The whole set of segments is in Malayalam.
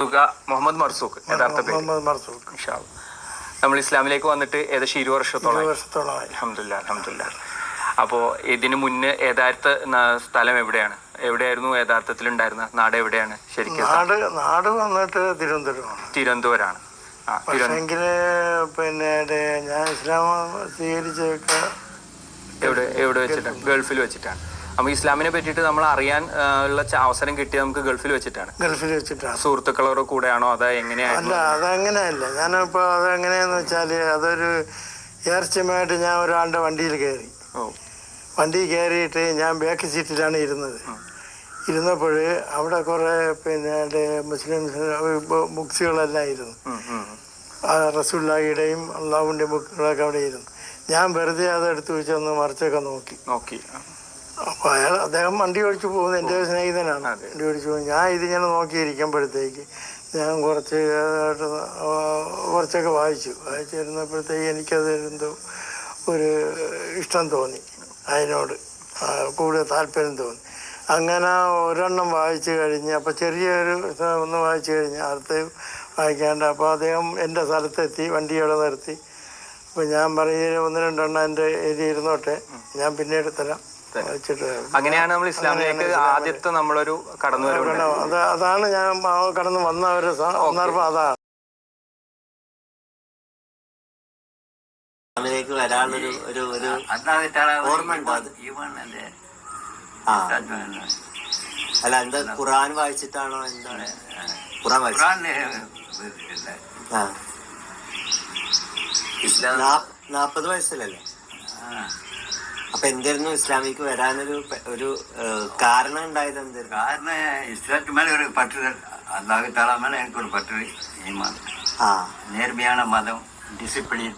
തുക മുഹമ്മദ് മർസൂഖ് യഥാർത്ഥ പേര്. മുഹമ്മദ് മർസൂഖ്. ഇൻഷാ അള്ളാ. നമ്മൾ ഇസ്ലാമിലേക്ക് വന്നിട്ട് ഏകദേശം ഇരുപത് വർഷത്തോളം ഇരുപത് വർഷത്തോളമായി. അലഹമില്ല അലഹമില്ല അപ്പോൾ ഇതിന് മുന്നേ യഥാർത്ഥ ന- സ്ഥലം എവിടെയാണ്? എവിടെയായിരുന്നു യഥാർത്ഥത്തിൽ ഉണ്ടായിരുന്ന? നാട് എവിടെയാണ്? ശരിക്കും നാട് നാട് വന്നിട്ട് തിരുവനന്തപുരമാണ്. തിരുവനന്തപുരമാണ് ആ തിരുവനന്തപുരം. പക്ഷെങ്കിൽ പിന്നെ ഇത് ഞാൻ ഇസ്ലാം സ്വീകരിച്ചൊക്കെ എവിടെ എവിടെ വെച്ചിട്ടാണ്? ഗൾഫിൽ വെച്ചിട്ടാണ്. അപ്പോൾ ഇസ്ലാമിനെ പറ്റിയിട്ട് നമ്മൾ അറിയാൻ ഉള്ള അവസരം കിട്ടിയത് നമുക്ക് ഗൾഫിൽ വെച്ചിട്ടാണ്. ഗൾഫിൽ വെച്ചിട്ടാണ്. സുഹൃത്തുക്കളോട് കൂടെയാണോ അതോ അല്ല എങ്ങനെയായിരുന്നു അതങ്ങനെയല്ല. ഞാനിപ്പോൾ അതെങ്ങനെയാന്ന് വെച്ചാൽ അതൊരു ഏർച്ചമായിട്ട് ഞാൻ ഒരാളുടെ വണ്ടിയിൽ കയറി. വണ്ടി കയറിയിട്ട് ഞാൻ ബാക്ക് സീറ്റിലാണ് ഇരുന്നത്. ഇരുന്നപ്പോൾ അവിടെ കുറേ പിന്നെ മുസ്ലിം ബുക്സുകളെല്ലാം ഇരുന്നു. റസൂല്ലാഹിയുടെയും അള്ളാഹുവിന്റെ ബുക്കുകളൊക്കെ അവിടെ ഇരുന്നു. ഞാൻ വെറുതെ അത് എടുത്ത് വെച്ചൊന്ന് മറിച്ചൊക്കെ നോക്കി. നോക്കി. അപ്പോൾ അയാൾ അദ്ദേഹം വണ്ടി ഓടിച്ചു പോകുന്നത് എന്റെ ഒരു സ്നേഹിതനാണ്. വണ്ടി ഓടിച്ചു പോകും ഞാൻ ഇതിങ്ങനെ നോക്കിയിരിക്കുമ്പോഴത്തേക്ക് ഞാൻ കുറച്ച് കുറച്ചൊക്കെ വായിച്ചു. വായിച്ചിരുന്നപ്പോഴത്തേക്ക് എനിക്കത് എന്തോ ഒരു ഇഷ്ടം തോന്നി. അതിനോട് കൂടുതൽ താല്പര്യം തോന്നി. അങ്ങനെ ഒരെണ്ണം വായിച്ചു കഴിഞ്ഞ് അപ്പോൾ ചെറിയൊരു ഒന്ന് വായിച്ചു കഴിഞ്ഞ് അടുത്ത് വായിക്കാണ്ട് അപ്പോൾ അദ്ദേഹം എന്റെ സ്ഥലത്തെത്തി വണ്ടി അവിടെ നിർത്തി. അപ്പോൾ ഞാൻ പറയും ഒന്ന് രണ്ടെണ്ണം എന്റെ എഴുതിയിരുന്നോട്ടെ. ഇരുന്നോട്ടെ ഞാൻ പിന്നീട് തരാം. തരാം. വായിച്ചിട്ട് അങ്ങനെയാണ് നമ്മൾ ഇസ്ലാമിലേക്ക് ആദ്യത്തെ നമ്മളൊരു കടന്നു അത് അതാണ് ഞാൻ കടന്നു വന്ന ഒരു സന്ദർഭം അതാണ്. അതിലേക്ക് വരാനുള്ളൊരു ഒരു ഒരു ഓർമ്മ ഉണ്ടോ. അത്? ഇവണല്ലേ ആ. അല്ല എന്താ ഖുറാൻ വായിച്ചിട്ടാണോ എന്താണ് ഖുറാൻ വായിച്ചു? ആ. നാ- നാപ്പത് വയസ്സിലല്ലേ? അപ്പൊ എന്തായിരുന്നു ഇസ്ലാമിക്ക് വരാനൊരു പെ- ഒരു ഏഹ്, കാരണം ഉണ്ടായത് എന്തായിരുന്നു കാരണം ഇസ്ലാത്ത് மேல ஒரு பற்றுதல் அல்லாஹ் தாலா மேல எனக்கு ஒரு பற்று ஈமான் ആ நேர்மையான மதம் டிசிப்ளின்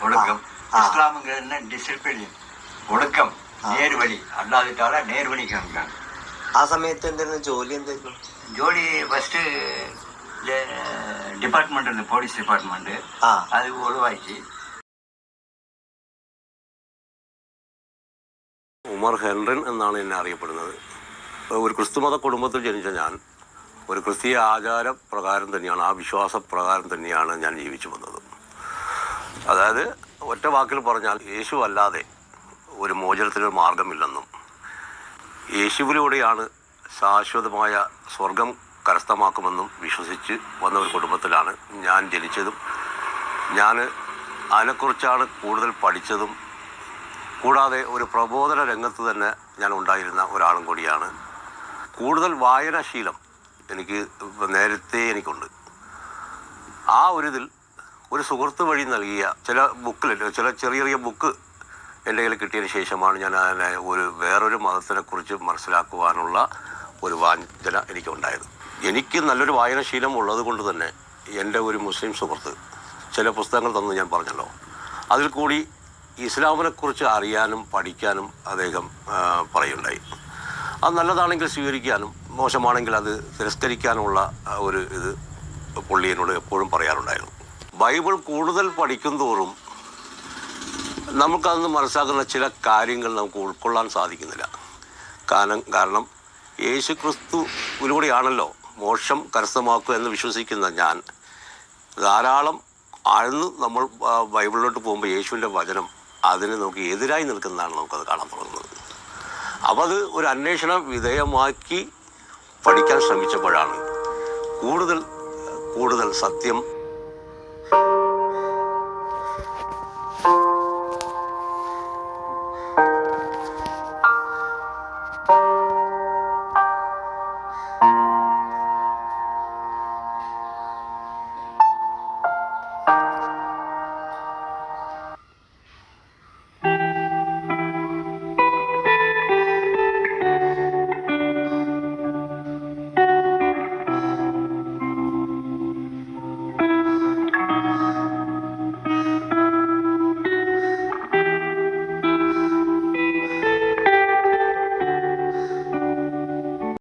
ஒழுக்கம் ஆ. இஸ்லாமுங்கிறது என்ன டிசிப்ளின் ஒழுக்கம் நேர்வழி அல்லாஹ் தாலா நேர்வழி காமிக்காங்க ആ സമയത്ത് എന്തായിരുന്നു ജോലി എന്തായിരുന്നു ஜோடி ஃபர்ஸ்ட் டிபார்ட்மெண்ட் இந்த போலீஸ் டிபார்ட்மெண்ட் ആ அது ഉമർ ഹെൻറിൻ എന്നാണ് എന്നെ അറിയപ്പെടുന്നത്. ഒരു ക്രിസ്തുമത കുടുംബത്തിൽ ജനിച്ച ഞാൻ ഒരു ക്രിസ്തീയ ആചാര പ്രകാരം തന്നെയാണ് ആ വിശ്വാസ പ്രകാരം തന്നെയാണ് ഞാൻ ജീവിച്ചു വന്നത്. അതായത് ഒറ്റ വാക്കിൽ പറഞ്ഞാൽ യേശു അല്ലാതെ ഒരു മോചനത്തിനൊരു മാർഗമില്ലെന്നും യേശുവിലൂടെയാണ് ശാശ്വതമായ സ്വർഗം കരസ്ഥമാക്കുമെന്നും വിശ്വസിച്ച് വന്ന ഒരു കുടുംബത്തിലാണ് ഞാൻ ജനിച്ചതും. ഞാൻ അതിനെക്കുറിച്ചാണ് കൂടുതൽ പഠിച്ചതും കൂടാതെ ഒരു പ്രബോധന രംഗത്ത് തന്നെ ഞാൻ ഉണ്ടായിരുന്ന ഒരാളും കൂടിയാണ്. കൂടുതൽ വായനാശീലം എനിക്ക് നേരത്തെ എനിക്കുണ്ട്. ആ ഒരു ഇതിൽ ഒരു സുഹൃത്ത് വഴി നൽകിയ ചില ബുക്കിൽ ചില ചെറിയ ചെറിയ ബുക്ക് എന്റെ കയ്യിൽ കിട്ടിയതിന് ശേഷമാണ് ഞാൻ അതിനെ ഒരു വേറൊരു മതത്തിനെക്കുറിച്ച് മനസ്സിലാക്കുവാനുള്ള ഒരു വാഞ്ചന എനിക്കുണ്ടായത്. എനിക്ക് നല്ലൊരു വായനാശീലം ഉള്ളത് കൊണ്ട് തന്നെ എന്റെ ഒരു മുസ്ലിം സുഹൃത്ത് ചില പുസ്തകങ്ങൾ തന്നു ഞാൻ പറഞ്ഞല്ലോ. അതിൽ കൂടി ഇസ്ലാമിനെക്കുറിച്ച് അറിയാനും പഠിക്കാനും അദ്ദേഹം പറയുണ്ടായി. അത് നല്ലതാണെങ്കിൽ സ്വീകരിക്കാനും മോശമാണെങ്കിൽ അത് തിരസ്കരിക്കാനുമുള്ള ഒരു ഇത് പുള്ളി എന്നോട് എപ്പോഴും പറയാറുണ്ടായിരുന്നു. ബൈബിൾ കൂടുതൽ പഠിക്കും തോറും നമുക്കതെന്ന് മനസ്സിലാക്കുന്ന ചില കാര്യങ്ങൾ നമുക്ക് ഉൾക്കൊള്ളാൻ സാധിക്കുന്നില്ല. കാരണം കാരണം യേശു ക്രിസ്തുവിലൂടെയാണല്ലോ മോക്ഷം കരസ്ഥമാക്കുക എന്ന് വിശ്വസിക്കുന്ന ഞാൻ. ധാരാളം ആഴ്ന്ന് നമ്മൾ ബൈബിളിലോട്ട് പോകുമ്പോൾ യേശുവിന്റെ വചനം അതിന് നമുക്ക് എതിരായി നിൽക്കുന്നതാണ് നമുക്കത് കാണാൻ തുടങ്ങുന്നത് അപ്പോൾ അത് ഒരു അന്വേഷണ വിധേയമാക്കി പഠിക്കാൻ ശ്രമിച്ചപ്പോഴാണ് കൂടുതൽ കൂടുതൽ സത്യം